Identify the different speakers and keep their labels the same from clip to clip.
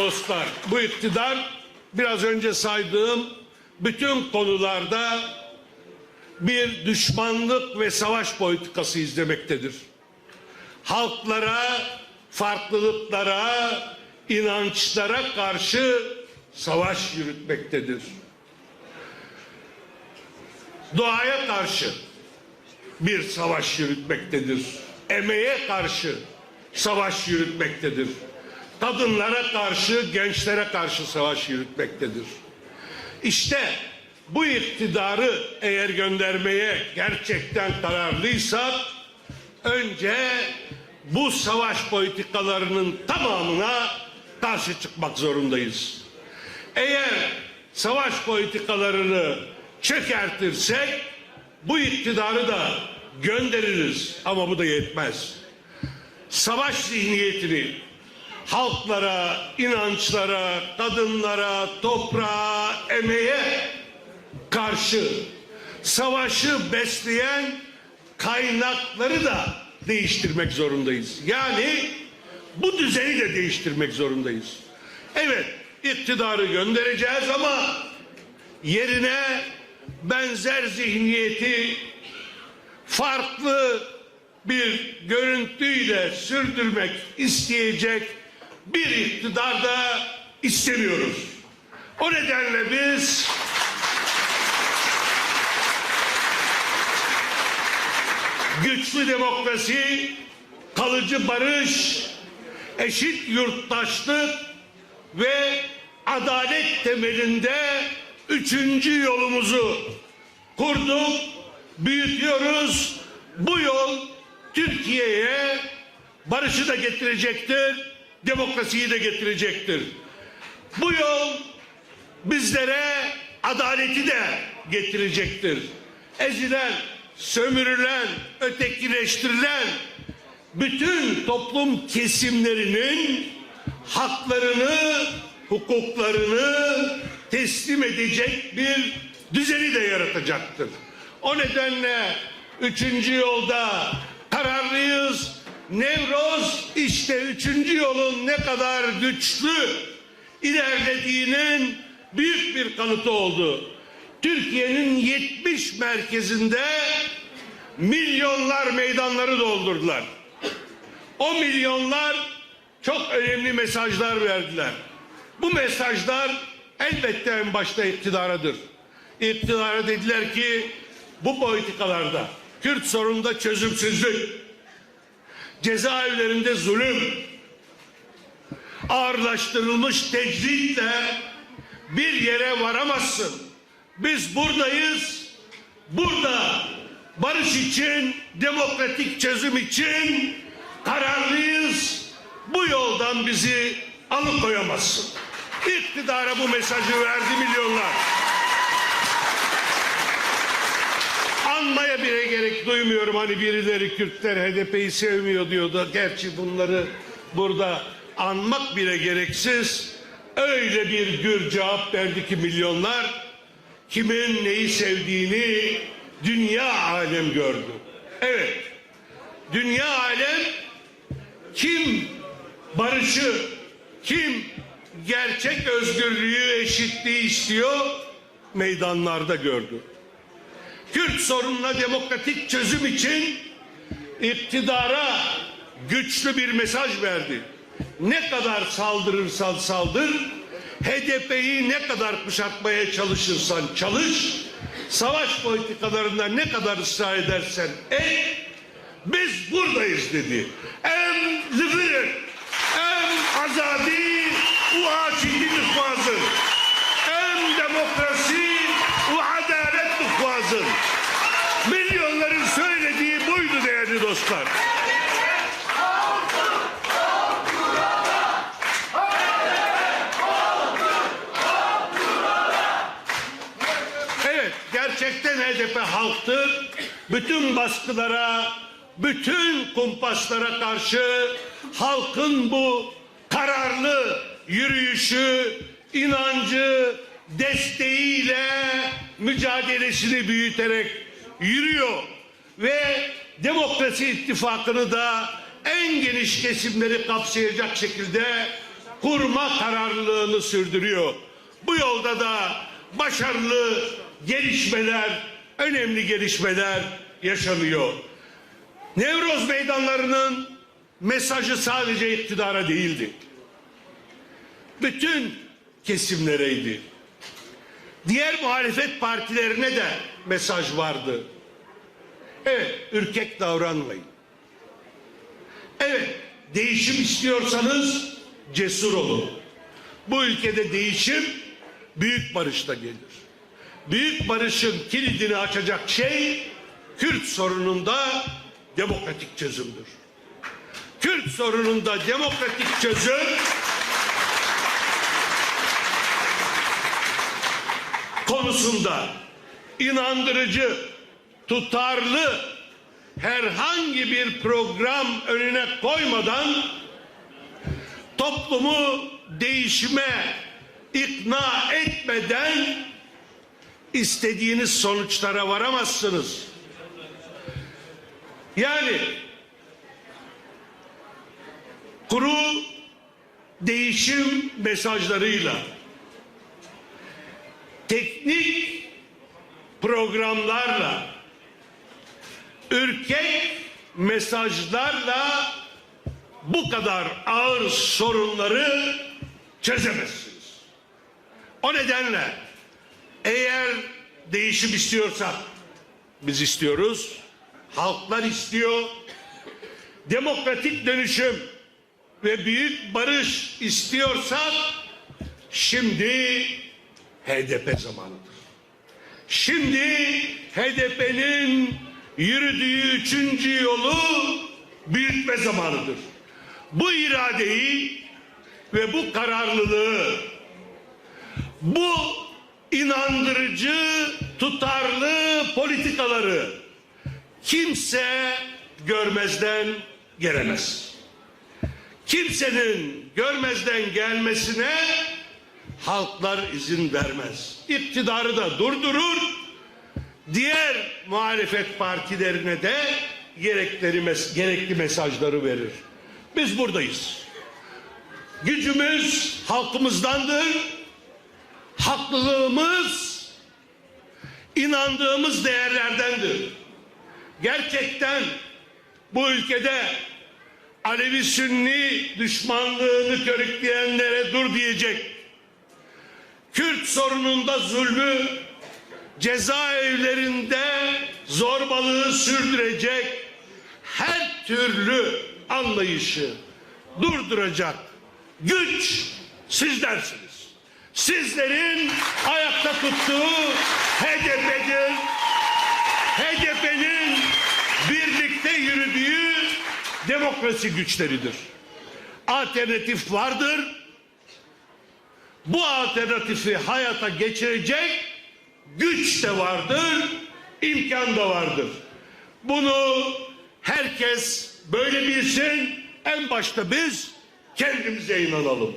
Speaker 1: dostlar, bu iktidar biraz önce saydığım bütün konularda bir düşmanlık ve savaş politikası izlemektedir. Halklara, farklılıklara, inançlara karşı savaş yürütmektedir. Doğaya karşı bir savaş yürütmektedir. Emeğe karşı savaş yürütmektedir. Kadınlara karşı, gençlere karşı savaş yürütmektedir. İşte bu iktidarı eğer göndermeye gerçekten kararlıysak önce bu savaş politikalarının tamamına karşı çıkmak zorundayız. Eğer savaş politikalarını çökertirsek bu iktidarı da göndeririz ama bu da yetmez. Savaş zihniyetini halklara, inançlara, kadınlara, toprağa, emeğe karşı savaşı besleyen kaynakları da değiştirmek zorundayız. Yani bu düzeni de değiştirmek zorundayız. Evet, iktidarı göndereceğiz ama yerine benzer zihniyeti farklı bir görüntüyle sürdürmek isteyecek bir iktidar da istemiyoruz. O nedenle biz güçlü demokrasi, kalıcı barış, eşit yurttaşlık ve adalet temelinde üçüncü yolumuzu kurduk, büyütüyoruz. Bu yol Türkiye'ye barışı da getirecektir, demokrasiyi de getirecektir. Bu yol bizlere adaleti de getirecektir. Ezilen, sömürülen, ötekileştirilen bütün toplum kesimlerinin haklarını, hukuklarını teslim edecek bir düzeni de yaratacaktır. O nedenle üçüncü yolda kararlıyız. Nevroz işte üçüncü yolun ne kadar güçlü ilerlediğinin büyük bir kanıtı oldu. Türkiye'nin 70 merkezinde milyonlar meydanları doldurdular. O milyonlar çok önemli mesajlar verdiler. Bu mesajlar elbette en başta iktidaradır. İktidara dediler ki bu politikalarda Kürt sorununda çözümsüzlük, cezaevlerinde zulüm, ağırlaştırılmış tecritle bir yere varamazsın. Biz buradayız. Burada barış için, demokratik çözüm için kararlıyız. Bu yoldan bizi alıkoyamazsın. İktidara bu mesajı verdi milyonlar. Anmaya bile gerek duymuyorum. Hani birileri Kürtler HDP'yi sevmiyor diyordu. Gerçi bunları burada anmak bile gereksiz. Öyle bir gür cevap verdi ki milyonlar kimin neyi sevdiğini dünya alem gördü. Evet. Dünya alem kim barışı, kim gerçek özgürlüğü, eşitliği istiyor meydanlarda gördü. Kürt sorununa demokratik çözüm için iktidara güçlü bir mesaj verdi. Ne kadar saldırırsan saldır, HDP'yi ne kadar kuşatmaya çalışırsan çalış, savaş politikalarında ne kadar ısrar edersen et, biz buradayız dedi. Em zıfır, em azadi, u aşidi dıkvazın, em demokrasi, u adalet dıkvazın. Milyonların söylediği buydu değerli dostlar. Evet, gerçekten HDP halktır. Bütün baskılara, bütün kumpaslara karşı halkın bu kararlı yürüyüşü, inancı, desteğiyle mücadelesini büyüterek yürüyor ve demokrasi ittifakını da en geniş kesimleri kapsayacak şekilde kurma kararlılığını sürdürüyor. Bu yolda da başarılı gelişmeler, önemli gelişmeler yaşanıyor. Nevroz meydanlarının mesajı sadece iktidara değildi. Bütün kesimlereydi. Diğer muhalefet partilerine de mesaj vardı. Evet, ürkek davranmayın. Evet, değişim istiyorsanız cesur olun. Bu ülkede değişim büyük barışta gelir. Büyük barışın kilidini açacak şey Kürt sorununda demokratik çözümdür. Kürt sorununda demokratik çözüm konusunda inandırıcı, tutarlı herhangi bir program önüne koymadan toplumu değişime ikna etmeden istediğiniz sonuçlara varamazsınız. Yani kuru değişim mesajlarıyla teknik programlarla ürkek mesajlarla bu kadar ağır sorunları çözemezsiniz. O nedenle eğer değişim istiyorsak biz istiyoruz, halklar istiyor, demokratik dönüşüm ve büyük barış istiyorsak şimdi HDP zamanıdır. Şimdi HDP'nin yürüdüğü üçüncü yolu büyütme zamanıdır. Bu iradeyi ve bu kararlılığı, bu inandırıcı, tutarlı politikaları kimse görmezden gelemez. Kimsenin görmezden gelmesine halklar izin vermez. İktidarı da durdurur, diğer muhalefet partilerine de gerekleri mes- gerekli mesajları verir. Biz buradayız. Gücümüz halkımızdandır. Haklılığımız inandığımız değerlerdendir. Gerçekten bu ülkede Alevi Sünni düşmanlığını körükleyenlere dur diyecek. Kürt sorununda zulmü cezaevlerinde zorbalığı sürdürecek her türlü anlayışı durduracak güç sizlersiniz. Sizlerin ayakta tuttuğu HDP'dir. HDP'nin yürüdüğü demokrasi güçleridir. Alternatif vardır. Bu alternatifi hayata geçirecek güç de vardır, imkan da vardır. Bunu herkes böyle bilsin. En başta biz kendimize inanalım.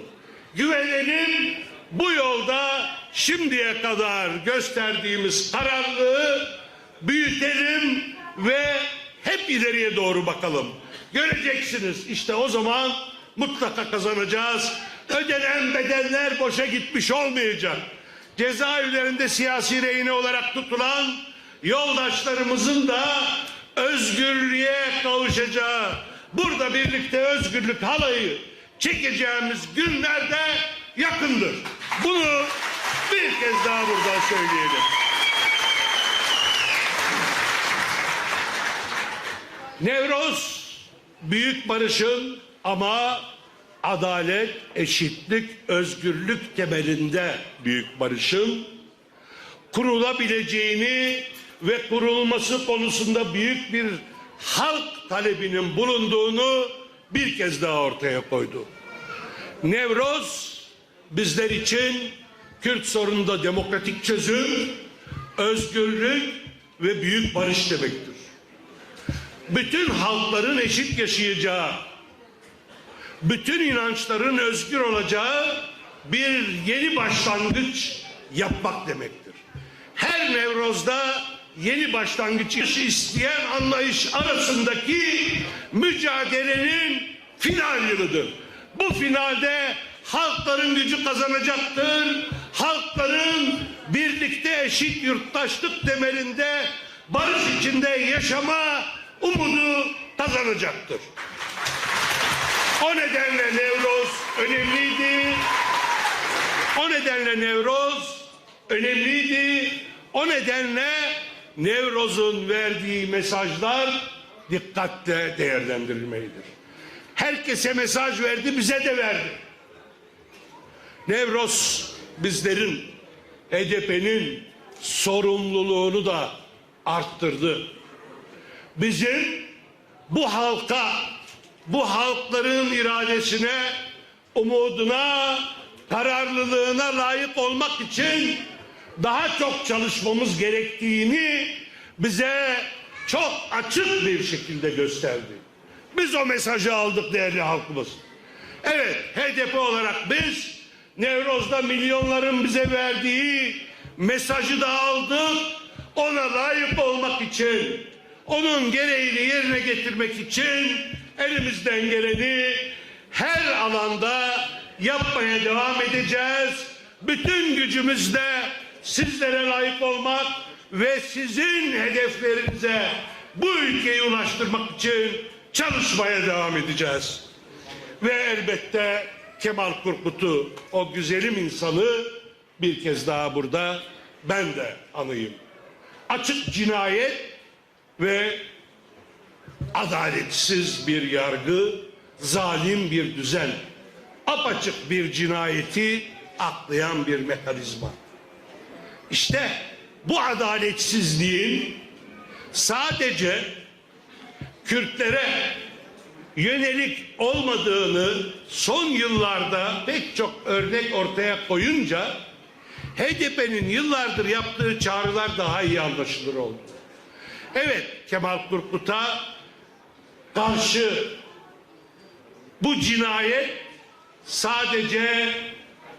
Speaker 1: Güvenelim bu yolda şimdiye kadar gösterdiğimiz kararlılığı büyütelim ve hep ileriye doğru bakalım. Göreceksiniz işte o zaman mutlaka kazanacağız. Ödenen bedeller boşa gitmiş olmayacak. Cezaevlerinde siyasi rehine olarak tutulan yoldaşlarımızın da özgürlüğe kavuşacağı, burada birlikte özgürlük halayı çekeceğimiz günlerde yakındır. Bunu bir kez daha burada söyleyelim. Nevroz büyük barışın ama adalet, eşitlik, özgürlük temelinde büyük barışın kurulabileceğini ve kurulması konusunda büyük bir halk talebinin bulunduğunu bir kez daha ortaya koydu. Nevroz bizler için Kürt sorununda demokratik çözüm, özgürlük ve büyük barış demektir. Bütün halkların eşit yaşayacağı, bütün inançların özgür olacağı bir yeni başlangıç yapmak demektir. Her Nevroz'da yeni başlangıç isteyen anlayış arasındaki mücadelenin final yılıdır. Bu finalde halkların gücü kazanacaktır. Halkların birlikte eşit yurttaşlık temelinde barış içinde yaşama umudu kazanacaktır. O nedenle Nevroz önemliydi. O nedenle Nevroz önemliydi. O nedenle Nevroz'un verdiği mesajlar dikkatle değerlendirilmelidir. Herkese mesaj verdi, bize de verdi. Nevroz bizlerin, HDP'nin sorumluluğunu da arttırdı. Bizim bu halka, bu halkların iradesine, umuduna, kararlılığına layık olmak için daha çok çalışmamız gerektiğini bize çok açık bir şekilde gösterdi. Biz o mesajı aldık değerli halkımız. Evet HDP olarak biz Nevroz'da milyonların bize verdiği mesajı da aldık. Ona layık olmak için, onun gereğini yerine getirmek için elimizden geleni her alanda yapmaya devam edeceğiz. Bütün gücümüzle sizlere layık olmak ve sizin hedeflerinize bu ülkeyi ulaştırmak için çalışmaya devam edeceğiz. Ve elbette Kemal Kurkut'u, o güzelim insanı bir kez daha burada ben de anayım. Açık cinayet ve adaletsiz bir yargı, zalim bir düzen, apaçık bir cinayeti aklayan bir mekanizma. İşte bu adaletsizliğin sadece Kürtlere yönelik olmadığını son yıllarda pek çok örnek ortaya koyunca HDP'nin yıllardır yaptığı çağrılar daha iyi anlaşılır oldu. Evet Kemal Kurkut'a karşı bu cinayet sadece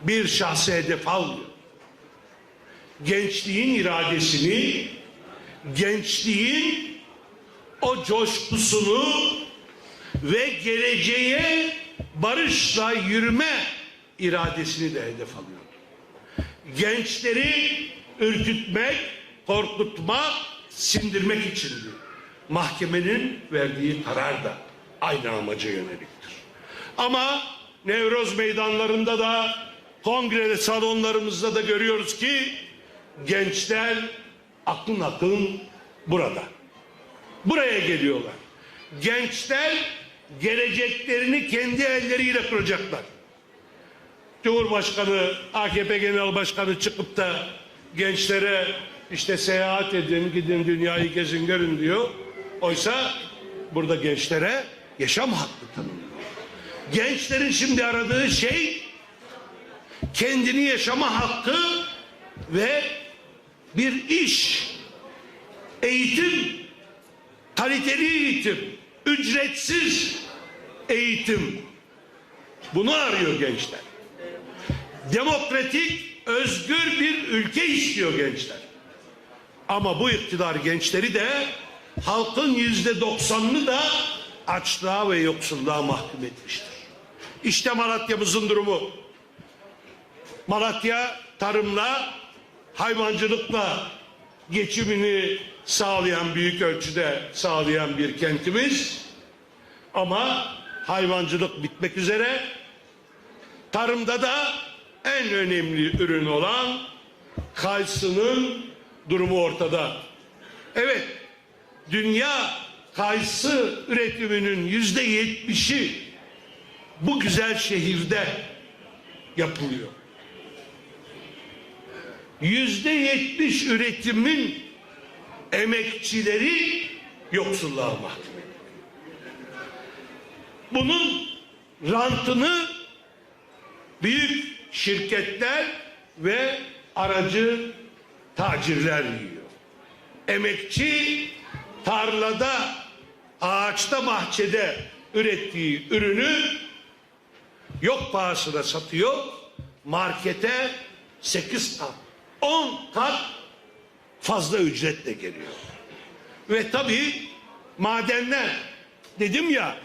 Speaker 1: bir şahsı hedef almıyor. Gençliğin iradesini, gençliğin o coşkusunu ve geleceğe barışla yürüme iradesini de hedef alıyor. Gençleri ürkütmek, korkutmak, sindirmek içindi. Mahkemenin verdiği karar da aynı amaca yöneliktir. Ama Nevroz meydanlarında da kongre salonlarımızda da görüyoruz ki gençler akın akın burada. Buraya geliyorlar. Gençler geleceklerini kendi elleriyle kuracaklar. Cumhurbaşkanı, AKP Genel Başkanı çıkıp da gençlere işte seyahat edin, gidin dünyayı gezin görün diyor. Oysa burada gençlere yaşam hakkı tanınıyor. Gençlerin şimdi aradığı şey kendini yaşama hakkı ve bir iş, eğitim, kaliteli eğitim, ücretsiz eğitim. Bunu arıyor gençler. Demokratik, özgür bir ülke istiyor gençler. Ama bu iktidar gençleri de halkın yüzde doksanını da açlığa ve yoksulluğa mahkum etmiştir. İşte Malatya'mızın durumu. Malatya tarımla, hayvancılıkla geçimini sağlayan büyük ölçüde sağlayan bir kentimiz. Ama hayvancılık bitmek üzere. Tarımda da en önemli ürün olan kayısının durumu ortada. Evet, dünya kayısı üretiminin yüzde yetmişi bu güzel şehirde yapılıyor. Yüzde yetmiş üretimin emekçileri yoksulluğa mahkum. Bunun rantını büyük şirketler ve aracı tacirler yiyor. Emekçi tarlada, ağaçta, bahçede ürettiği ürünü yok pahasına satıyor. Markete 8 kat, 10 kat fazla ücretle geliyor. Ve tabii madenler dedim ya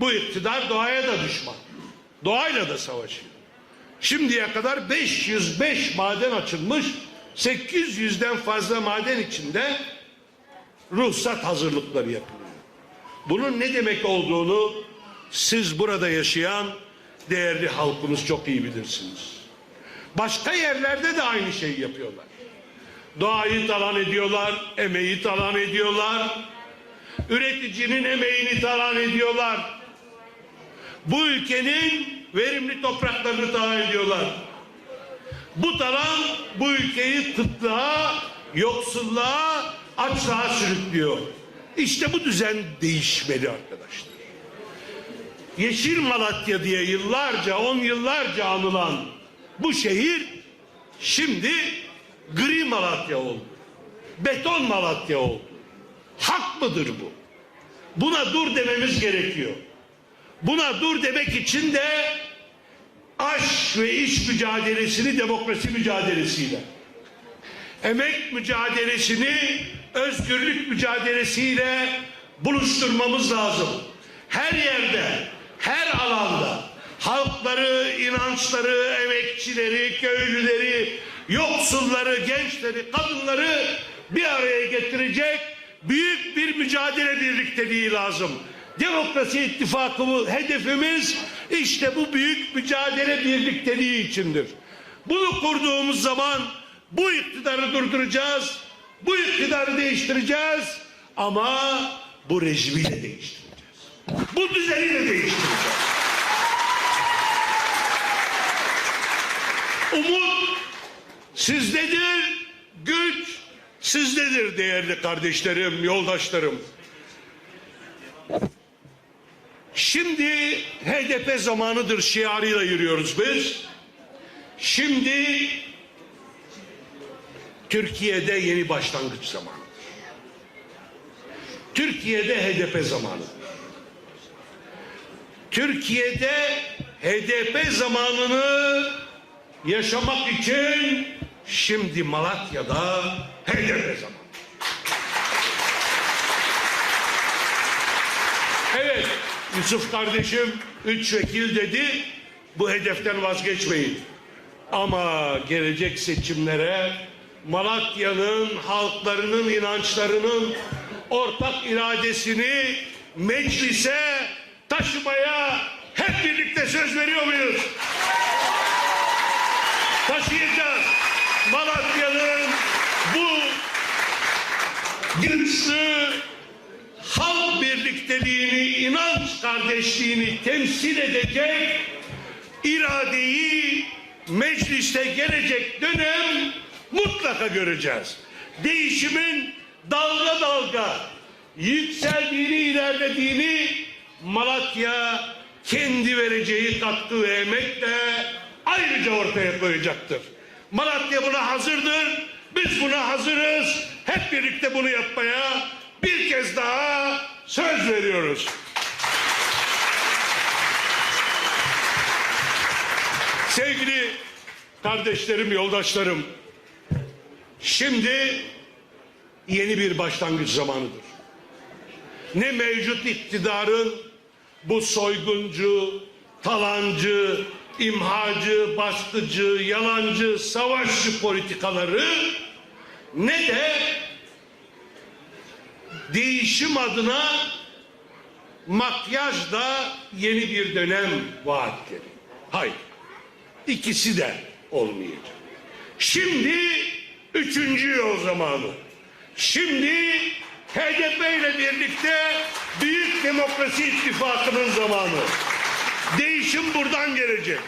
Speaker 1: bu iktidar doğaya da düşman. Doğayla da savaşıyor. Şimdiye kadar 505 maden açılmış, 800'den fazla maden içinde ruhsat hazırlıkları yapılıyor. Bunun ne demek olduğunu siz burada yaşayan değerli halkımız çok iyi bilirsiniz. Başka yerlerde de aynı şeyi yapıyorlar. Doğayı talan ediyorlar, emeği talan ediyorlar. Üreticinin emeğini talan ediyorlar. Bu ülkenin verimli topraklarını talan ediyorlar. Bu talan bu ülkeyi kıtlığa, yoksulluğa, açlığa sürüklüyor. İşte bu düzen değişmeli arkadaşlar. Yeşil Malatya diye yıllarca, on yıllarca anılan bu şehir şimdi gri Malatya oldu. Beton Malatya oldu. Hak mıdır bu? Buna dur dememiz gerekiyor. Buna dur demek için de aş ve iş mücadelesini demokrasi mücadelesiyle, emek mücadelesini özgürlük mücadelesiyle buluşturmamız lazım. Her yerde, her alanda halkları, inançları, emekçileri, köylüleri, yoksulları, gençleri, kadınları bir araya getirecek büyük bir mücadele birlikteliği lazım. Demokrasi ittifakı hedefimiz işte bu büyük mücadele birlikteliği içindir. Bunu kurduğumuz zaman bu iktidarı durduracağız, bu iktidarı değiştireceğiz ama bu rejimi de değiştireceğiz. Bu düzeni de değiştireceğiz. Umut sizdedir, güç sizdedir değerli kardeşlerim, yoldaşlarım. Şimdi HDP zamanıdır şiarıyla yürüyoruz biz. Şimdi Türkiye'de yeni başlangıç zamanıdır. Türkiye'de HDP zamanıdır. Türkiye'de HDP zamanını yaşamak için şimdi Malatya'da HDP zamanı. Evet Yusuf kardeşim üç vekil dedi bu hedeften vazgeçmeyin. Ama gelecek seçimlere Malatya'nın halklarının inançlarının ortak iradesini meclise taşımaya hep birlikte söz veriyor muyuz? Taşıyacağız. Malatya'nın bu güçlü halk birlikteliğini, inanç kardeşliğini temsil edecek iradeyi mecliste gelecek dönem mutlaka göreceğiz. Değişimin dalga dalga yükseldiğini, ilerlediğini Malatya kendi vereceği katkı ve emekle ayrıca ortaya koyacaktır. Malatya buna hazırdır. Biz buna hazırız. Hep birlikte bunu yapmaya bir kez daha söz veriyoruz. Sevgili kardeşlerim, yoldaşlarım, şimdi yeni bir başlangıç zamanıdır. Ne mevcut iktidarın bu soyguncu, talancı, imhacı, baskıcı, yalancı, savaşçı politikaları ne de değişim adına makyajla yeni bir dönem vaatleri. Hayır. İkisi de olmayacak. Şimdi üçüncü yol zamanı. Şimdi HDP ile birlikte Büyük Demokrasi İttifakı'nın zamanı. Değişim buradan gelecek.